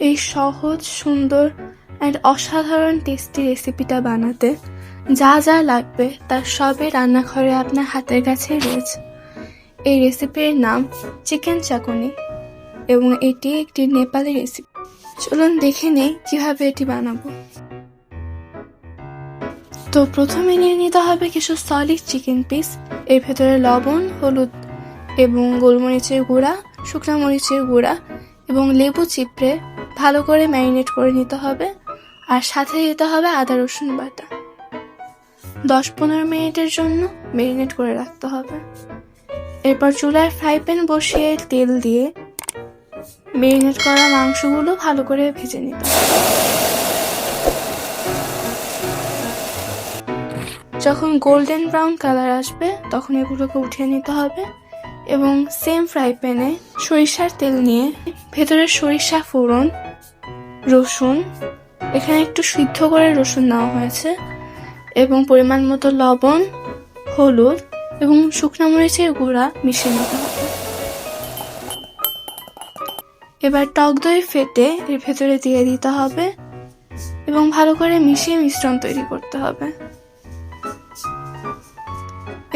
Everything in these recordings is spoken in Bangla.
এই সহজ, সুন্দর অ্যান্ড অসাধারণ টেস্টি রেসিপিটা বানাতে যা যা লাগবে তার সবই রান্নাঘরে আপনার হাতের কাছেই রয়েছে। এই রেসিপির নাম চিকেন চাকুনি এবং এটি একটি নেপালি রেসিপি চলুন দেখে নেই কীভাবে এটি বানাবো। তো প্রথমে নিয়ে নিতে হবে কিছু সলিড চিকেন পিস এর ভেতরে লবণ, হলুদ এবং গোলমরিচের গুঁড়া, শুকনো মরিচের গুঁড়া এবং লেবু চিপড়ে ভালো করে ম্যারিনেট করে নিতে হবে, আর সাথে দিতে হবে আদা, রসুন বাটা। দশ পনেরো মিনিটের জন্য ম্যারিনেট করে রাখতে হবে। এরপর চুলায় ফ্রাই প্যান বসিয়ে তেল দিয়ে ম্যারিনেট করা মাংসগুলো ভালো করে ভেজে নিতে যখন গোল্ডেন ব্রাউন কালার আসবে, তখন এগুলোকে উঠিয়ে নিতে হবে এবং সেম ফ্রাই প্যানে সরিষার তেল নিয়ে ভেতরে সরিষা ফোড়ন রসুন, এখানে একটু সিদ্ধ করে রসুন নেওয়া হয়েছে এবং পরিমাণ মতো লবণ, হলুদ এবং শুকনো মরিচের গুঁড়া মিশিয়ে নিতে হবে। এবার টক দই ফেটে এর ভেতরে দিয়ে দিতে হবে এবং ভালো করে মিশিয়ে মিশ্রণ তৈরি করতে হবে।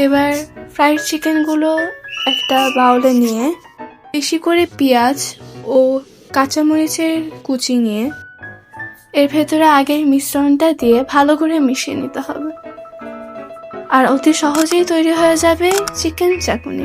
এবার ফ্রাইড চিকেনগুলো একটা বাউলে নিয়ে বেশি করে পেঁয়াজ ও কাঁচামরিচের কুচি নিয়ে এর ভেতরে আগের মিশ্রণটা দিয়ে ভালো করে মিশিয়ে নিতে হবে। আর অতি সহজেই তৈরি হয়ে যাবে চিকেন চাকুনি।